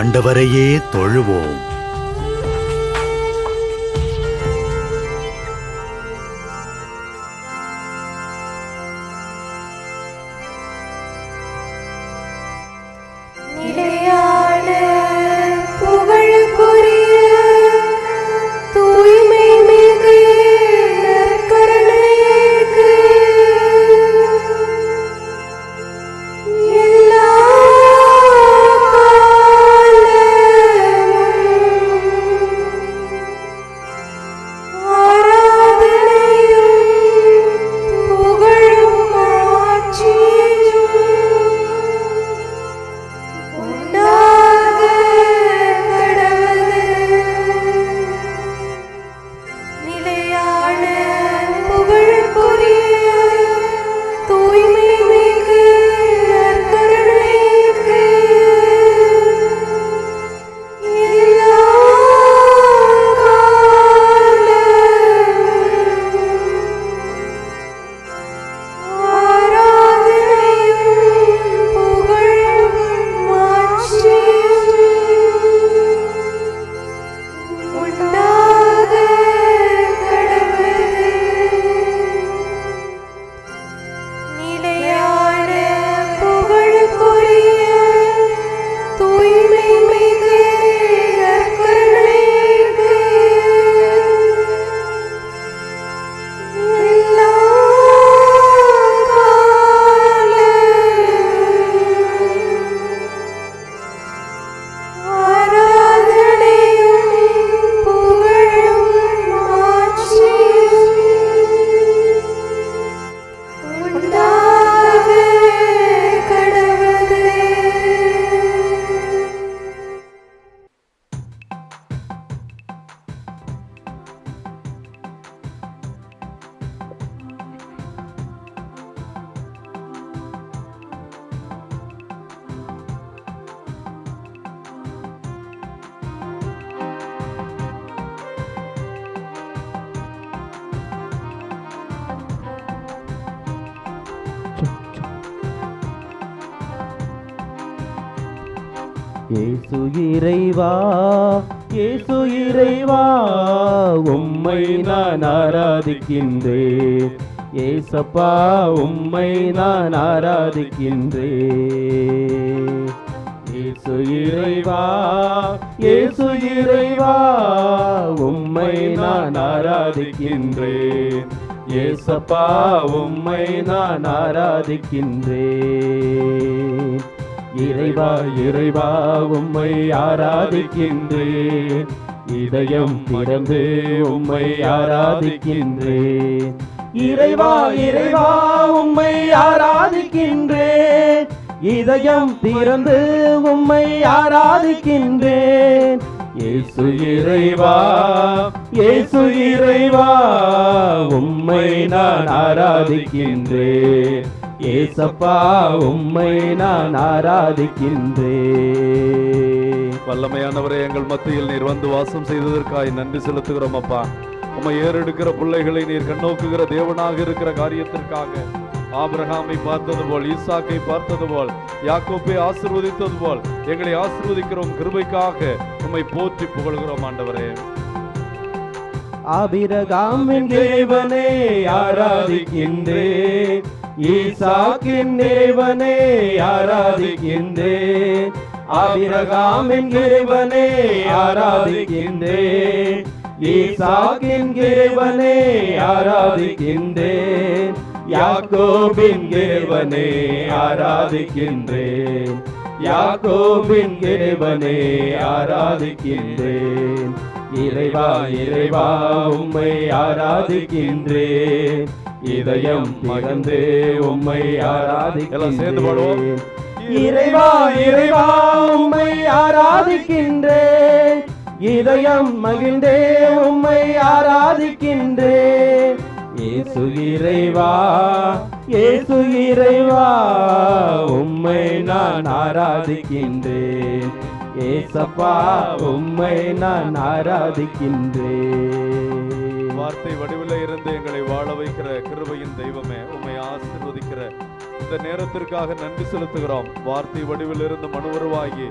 ஆண்டவரையே தொழுவோம். ஏசு இறைவா ஏசு இறைவா உம்மை நான் ஆராதிக்கின்றேன். ஏசப்பா உம்மை நான் ஆராதிக்கின்றேன். ஏசு இறைவா ஏசு இறைவா உம்மை நான் ஆராதிக்கின்றேன். ஏசப்பா உம்மை நான் ஆராதிக்கின்றேன். இறைவா இறைவா உம்மை ஆராதிக்கின்றேன். இதயம் பிறந்து உம்மை ஆராதிக்கின்றேன். இறைவா இறைவா உம்மை ஆராதிக்கின்றேன். இதயம் திறந்து உம்மை ஆராதிக்கின்றேன். இயேசு இறைவா இயேசு இறைவா உம்மை நான் ஆராதிக்கின்றேன். ஏசப்பா உம்மை நான் ஆராதிக்கின்றேன். வல்லமையானவரே எங்கள் மத்தியில் நீர் வந்து வாசம் செய்ததற்காய் நன்றி செலுத்துகிறோம் அப்பா. உம்மை ஏறெடுக்கிற பிள்ளைகளை நீர் கண்ணோக்குகிற தேவனாக இருக்கிற காரியத்திற்காக ஆபிரகாமை பார்த்தது போல் ஈசாக்கை பார்த்தது போல் யாக்கோப்பை ஆசிர்வதித்தது போல் எங்களை ஆசிர்வதிக்கிறோம் கிருபைக்காக உம்மை போற்றி புகழ்கிறோம் ஆண்டவரே. அபிரகாமின் தேவனே ஆராதிக்கின்றே. ஈசாக்கின் தேவனே ஆராதிக்கின்றே. அபிரகாமின் தேவனே ஆராதிக்கின்றே. ஈசாக்கின் தேவனே ஆராதிக்கின்றே. யாக்கோபின் தேவனே ஆராதிக்கின்றேன் யாக்கோபின் தேவனே ஆராதிக்கின்றேன் இறைவா இறைவா உம்மை ஆராதிக்கின்றேன் இதயம் மகந்து உம்மை. ஆராதிக்கின்றேன் இறைவா இறைவா உம்மை ஆராதிக்கின்றேன் இதயம் மகிழ்ந்தே உம்மை ஆராதிக்கின்றேன் இயேசு இறைவா இயேசு இறைவா உம்மை நான் ஆராதிக்கின்றேன். ஏசப்பா உம்மை நான் ஆராதிக்கின்றேன். வார்த்தை வடிவில் இருந்து எங்களை வாழ வைக்கிற கிருபையின் தெய்வமே உம்மை ஆசிர்வதிக்கிற. இந்த நேரத்திற்காக நன்றி செலுத்துகிறோம். வார்த்தை வடிவில் இருந்து மனுவருவாகி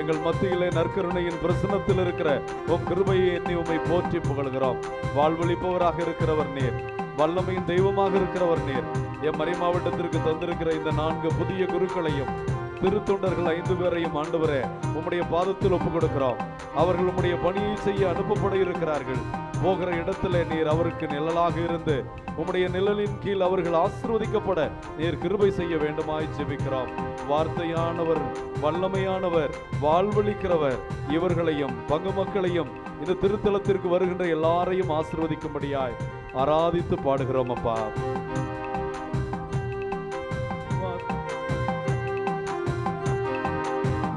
எங்கள் மத்தியிலே நற்கருணையின் பிரசனத்தில் இருக்கிற உம் கிருபையை எண்ணி உம்மை போற்றி புகழ்கிறோம். வாழ்வழிப்பவராக இருக்கிறவர் நீர் வல்லமையின் தெய்வமாக இருக்கிறவர் நீர். எம் மறை மாவட்டத்திற்கு தந்திருக்கிற இந்த நான்கு புதிய குருக்களையும் திருத்தொண்டர்கள் ஐந்து பேரையும் ஆண்டவரே உம்முடைய பாதத்தில் ஒப்புக் கொடுக்கிறோம் அவர்கள் உம்முடைய பணியை செய்ய அனுப்பப்பட இருக்கிறார்கள். போகிற இடத்துல நீர் அவருக்கு நிழலாக இருந்து உம்முடைய நிழலின் கீழ் அவர்கள் ஆசிர்வதிக்கப்பட நீர் கிருபை செய்ய வேண்டுமாய் ஜெபிக்கிறோம். வார்த்தையானவர் வல்லமையானவர் வாழ்வளிக்கிறவர் இவர்களையும் பங்கு மக்களையும் இந்த திருத்தலத்திற்கு வருகின்ற எல்லாரையும் ஆசிர்வதிக்கும்படியாய் ஆராதித்து பாடுகிறோம் அப்பா.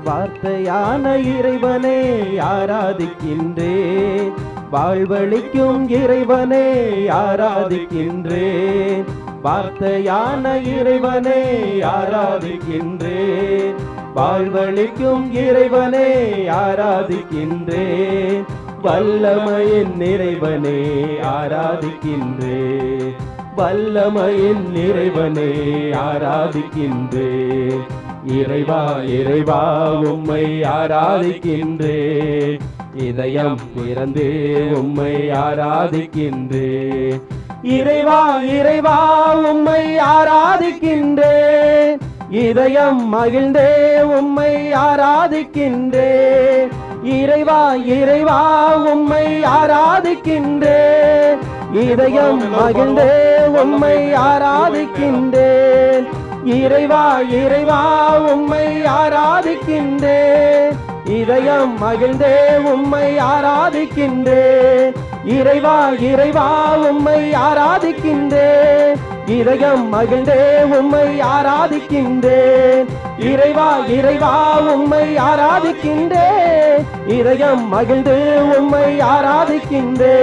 வார்த்தையான இறைவனே ஆராதிக்கின்றேன் வாழ்வழிக்கும் இறைவனே ஆராதிக்கின்றேன் வார்த்தையான இறைவனே ஆராதிக்கின்றேன் வாழ்வழிக்கும் இறைவனே ஆராதிக்கின்றேன் வல்லமையின் நிறைவனே ஆராதிக்கின்றே. வல்லமையின் நிறைவனே ஆராதிக்கின்றே. இறைவா இறைவா உம்மை ஆராதிக்கின்றேன். இதயம் பிறந்து உம்மை ஆராதிக்கின்றேன். இறைவா இறைவா உம்மை ஆராதிக்கின்றேன். இதயம் மகிழ்ந்தே உம்மை ஆராதிக்கின்றேன். இறைவா இறைவா உம்மை ஆராதிக்கின்றேன். இதயம் மகிழ்ந்தே உம்மை ஆராதிக்கின்றேன். இறைவா இறைவா உம்மை ஆராதிக்கின்றேன் இதயம் மகிழ்ந்தே உம்மை ஆராதிக்கின்றேன் இறைவா இறைவா உம்மை ஆராதிக்கின்றேன் இதயம் மகிழ்ந்தே உம்மை ஆராதிக்கின்றேன் இறைவா இறைவா உண்மை ஆராதிக்கின்றே. இதயம் மகிழ்ந்து உண்மை ஆராதிக்கின்றே.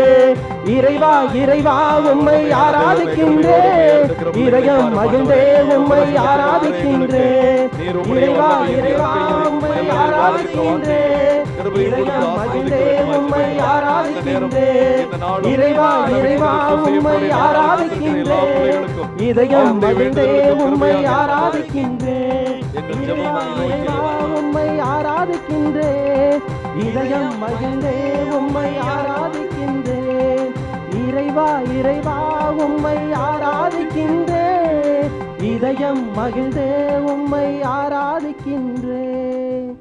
இறைவா இறைவா உண்மை ஆராதிக்கின்றே. இதயம் மகிழ்ந்தே உண்மை ஆராதிக்கின்றே. இறைவா இறைவா உண்மை ஆராதிக்கின்றே. இதயம் மகிழ்ந்தே உண்மை ஆராதிக்கின்றே. இறைவா இறைவா உம்மை ஆராதிக்கின்றேன் இதயம் மகிழ்ந்தே உம்மை ஆராதிக்கின்றேன் உம்மை ஆராதிக்கின்றேன். இதயம் மகிழ்ந்தே உம்மை ஆராதிக்கின்றேன். இறைவா இறைவா உம்மை ஆராதிக்கின்றேன். இதயம் மகிழ்ந்தே உம்மை ஆராதிக்கின்றேன்.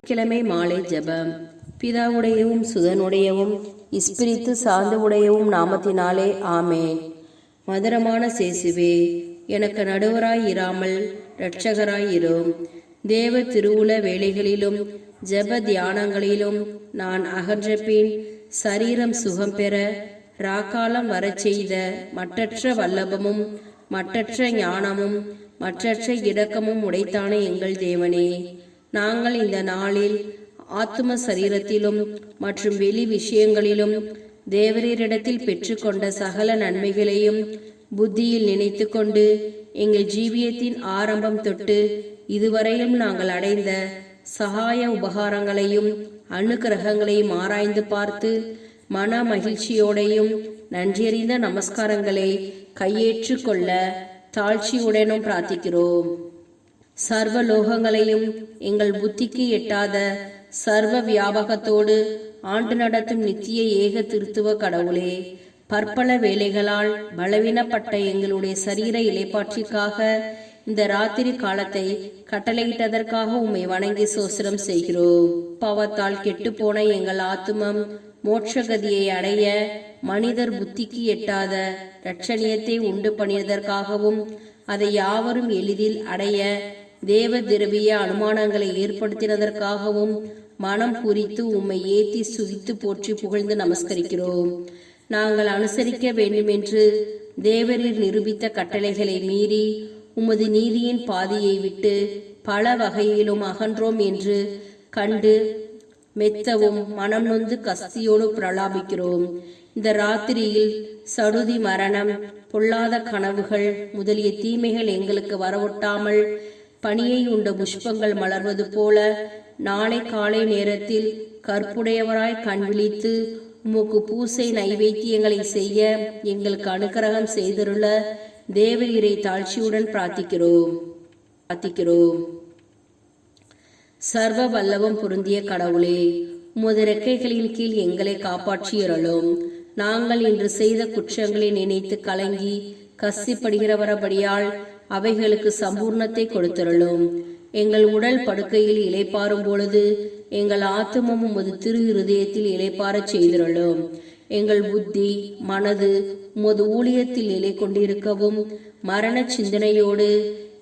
கிழமை மாலை ஜெபம். பிதாவுடையவும் சுதனுடையவும் இஸ்பிரித்து சார்ந்து உடையவும் நாமத்தினாலே ஆமேன். மதுரமான சேசுவே எனக்கு நடுவராய் இராமல் இரட்சகராயிரும். தேவ திருவுல வேலைகளிலும் ஜெப தியானங்களிலும் நான் அகன்ற பின் சரீரம் சுகம் பெற ராக்காலம் வரச் செய்த மற்றற்ற வல்லபமும் மற்றற்ற ஞானமும் மற்றற்ற இடக்கமும் உடைத்தானே எங்கள் தேவனே. நாங்கள் இந்த நாளில் ஆத்ம சரீரத்திலும் மற்றும் வெளி விஷயங்களிலும் தேவரீரிடத்தில் பெற்றுக்கொண்ட சகல நன்மைகளையும் புத்தியில் நினைத்து கொண்டு எங்கள் ஜீவியத்தின் ஆரம்பம் தொட்டு இதுவரையிலும் நாங்கள் அடைந்த சகாய உபகாரங்களையும் அணுகிரகங்களையும் ஆராய்ந்து பார்த்து மன மகிழ்ச்சியோடையும் நன்றியறிந்த நமஸ்காரங்களை கையேற்று கொள்ள தாழ்ச்சியுடனும் பிரார்த்திக்கிறோம். சர்வ லோகங்களையும் எங்கள் புத்திக்கு எட்டாத சர்வ வியாபகத்தோடு ஆண்டு நடத்தும் நித்திய ஏக திருத்துவ கடவுளே பற்பல வேலைகளால் பலவீனப்பட்ட எங்களுடைய சரீர இலைப்பாற்றிற்காக இந்த ராத்திரி காலத்தை கட்டளையிட்டதற்காக உம்மை வணங்கி சோசனம் செய்கிறோம். பாவத்தால் கெட்டுப்போன எங்கள் ஆத்துமம் மோட்சகதியை அடைய மனிதர் புத்திக்கு எட்டாத இரட்சணியத்தை உண்டு பண்ணியதற்காகவும் அதை யாவரும் எளிதில் அடைய தேவ திரவிய அனுமானங்களை ஏற்படுத்தினதற்காகவும் மனம் குறித்து உம்மை ஏத்தி சுதித்து போற்றி புகழ்ந்து நமஸ்கரிக்கிறோம். நாங்கள் அனுசரிக்க வேண்டுமென்று தேவரீர் நிரூபித்த கட்டளைகளை மீறி உமது நீதியின் பாதையை விட்டு பல வகையிலும் அகன்றோம் என்று கண்டு மெத்தவும் மனம் நொந்து கஸ்தியோடு பிரலாபிக்கிறோம். இந்த ராத்திரியில் சடுதி மரணம் பொல்லாத கனவுகள் முதலிய தீமைகள் எங்களுக்கு வரவொட்டாமல் பனியை உண்ட புஷ்பங்கள் மலர்வது போல நாளை காலை நேரத்தில் கற்புடையவராய் கண் விழித்து உமக்கு பூசை நைவேத்தியங்களை செய்ய எங்களுக்கு அனுக்கிரகம் செய்திருள்ள தேவரீரை தாழ்ச்சியுடன் பிரார்த்திக்கிறோம். பிரார்த்திக்கிறோம். சர்வ வல்லவம் பொருந்திய கடவுளே உமது ரெக்கைகளின் கீழ் எங்களை காப்பாற்றியறலும் நாங்கள் இன்று செய்த குற்றங்களை நினைத்து கலங்கி கசிப்படுகிறவரபடியால் அவைகளுக்கு சம்பூர்ணத்தை கொடுத்தருளும். எங்கள் உடல் படுக்கையில் இலைப்பாரும் பொழுது எங்கள் ஆத்மமும் உமது திரு இருதயத்தில் இளைப்பாறச் செய்திருளும். எங்கள் புத்தி மனது உமது ஊழியத்தில் நிலை கொண்டிருக்கவும் மரண சிந்தனையோடு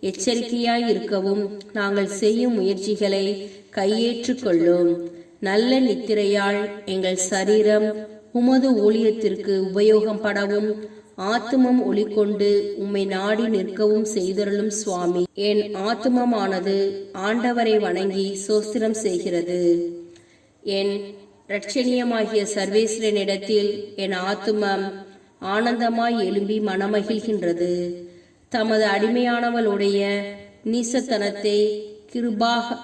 எச்சரிக்கையாய் இருக்கவும் நாங்கள் செய்யும் முயற்சிகளை கையேற்றுக்கொள்ளும் நல்ல நித்திரையால் எங்கள் சரீரம் உமது ஊழியத்திற்கு உபயோகம் படவும் ஆத்துமம் ஒளிக்கொண்டு உம்மை நாடி நிற்கவும் செய்தருளும் சுவாமி. என் ஆத்துமமானது ஆண்டவரை வணங்கி சோஸ்திரம் செய்கிறது. என் இரட்சணியமாகிய சர்வேஸ்வரனிடத்தில் என் ஆத்துமம் ஆனந்தமாய் எழும்பி மனமகிழ்கின்றது. தமது அடிமையானவளுடைய நீசத்தனத்தை கிருபாக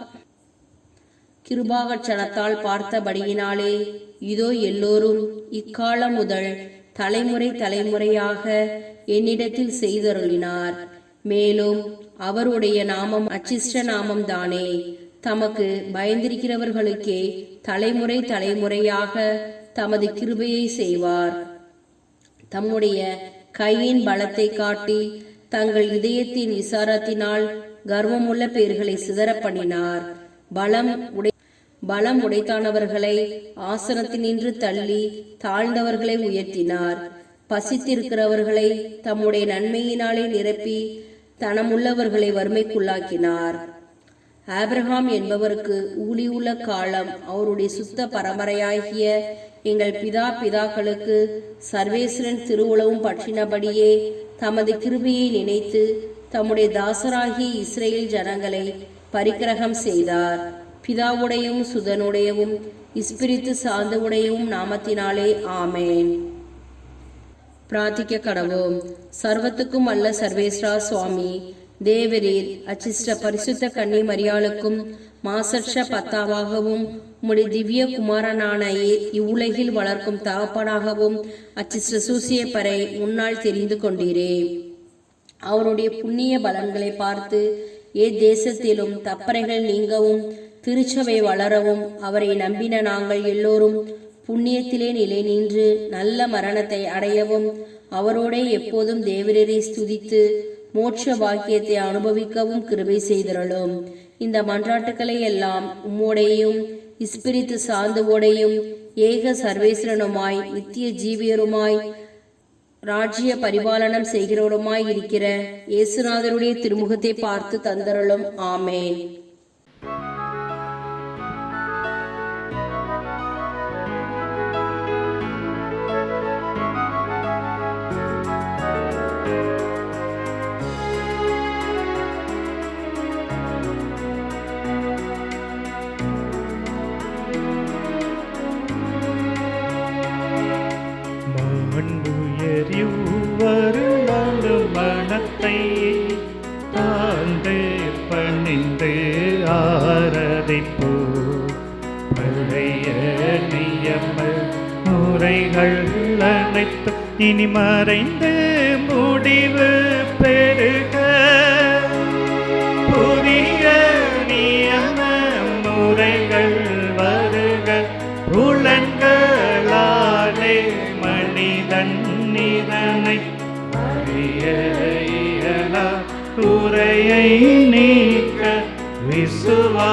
கிருபாகச்சனத்தால் பார்த்தபடியினாலே இதோ எல்லோரும் இக்காலம் முதல் தலைமுறை தலைமுறையாக என்னிடத்தில் செய்தருளினார். மேலும் அவருடைய நாமம் அச்சிஷ்ட நாமம் தானே தமக்கு பயந்திருக்கிறவர்களுக்கே தலைமுறை தலைமுறையாக தமது கிருபையை செய்வார். தம்முடைய கையின் பலத்தை காட்டி தங்கள் இதயத்தின் விசாரத்தினால் கர்வமுள்ள பேர்களை சிதற பண்ணினார். பலம் உடை பலம் உடைத்தானவர்களை ஆசனத்தினின்று தள்ளி தாழ்ந்தவர்களை உயர்த்தினார். பசித்திருக்கிறவர்களை தம்முடைய நன்மையினாலே நிரப்பி தனமுள்ளவர்களை வறுமைக்குள்ளாக்கினார். ஆப்ரஹாம் என்பவருக்கு ஊழியுள்ள காலம் அவருடைய சுத்த பரம்பரையாகிய எங்கள் பிதா பிதாக்களுக்கு சர்வேஸ்வரன் திருவுளவும் பற்றினபடியே தமது கிருபியை நினைத்து தம்முடைய தாசராகிய இஸ்ரேல் ஜனங்களை பரிக்கிரகம் செய்தார். பிதாவுடையவும் சுதனுடையவும் இஸ்பிரித்து சார்ந்தவுடையவும் நாமத்தினாலே ஆமேன். பிரார்த்திக்க கடவோம் சர்வத்துக்கும் அல்ல சர்வேஸ்வரா சுவாமி தேவரீர் அச்சிஷ்ட பரிசுத்த கன்னி மரியாளுக்கும் மாசற்ற பத்தாவாகவும் உம்முடைய திவ்ய குமாரனான இவ்வுலகில் வளர்க்கும் தகப்பனாகவும் அச்சிஷ்ட சூசியப்பரை முன்னால் தெரிந்து கொண்டீரே. அவருடைய புண்ணிய பலன்களை பார்த்து ஏ தேசத்திலும் தப்பறைகள் நீங்கவும் திருச்சபை வளரவும் அவரை நம்பின நாங்கள் எல்லோரும் புண்ணியத்திலே நிலை நின்று நல்ல மரணத்தை அடையவும் அவரோடே எப்போதும் தேவரரை ஸ்துதித்து மோட்ச பாக்கியத்தை அனுபவிக்கவும் கிருபை செய்திருளும். இந்த மன்றாட்டுக்களை எல்லாம் உம்மோடையும் இஸ்பிரித்து சார்ந்தவோடையும் ஏக சர்வேஸ்வரனுமாய் நித்திய ஜீவியருமாய் ராஜ்ய பரிபாலனம் செய்கிறவருமாய் இருக்கிற இயேசுநாதருடைய திருமுகத்தை பார்த்து தந்தருளும். ஆமேன். ஆரதிப்போ பழைய நியம முறைகள் அனைத்து இனி மறைந்து முடிவு பெருக புதிய நியம முறைகள் வருக. புலன்களாலே மனிதன் நிதனை அறிய இயலா. நீக்க விசுவா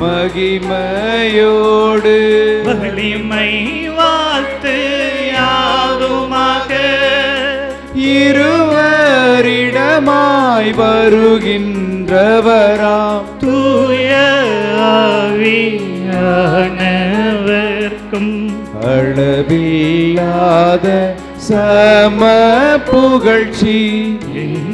மகிமையோடு. வலிமை வாழ்த்து யாதுமாக இருவரிடமாய் வருகின்றவராம். தூய ஆவியானவர்க்கும். அளவில்லாத சம புகழ்ச்சி. என்றுமே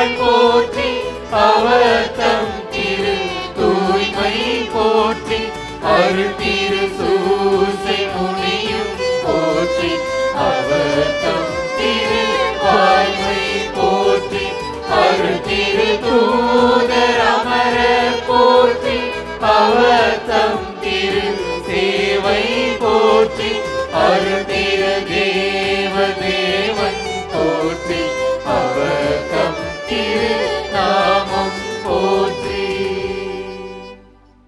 மரியாள் போற்றி அவர்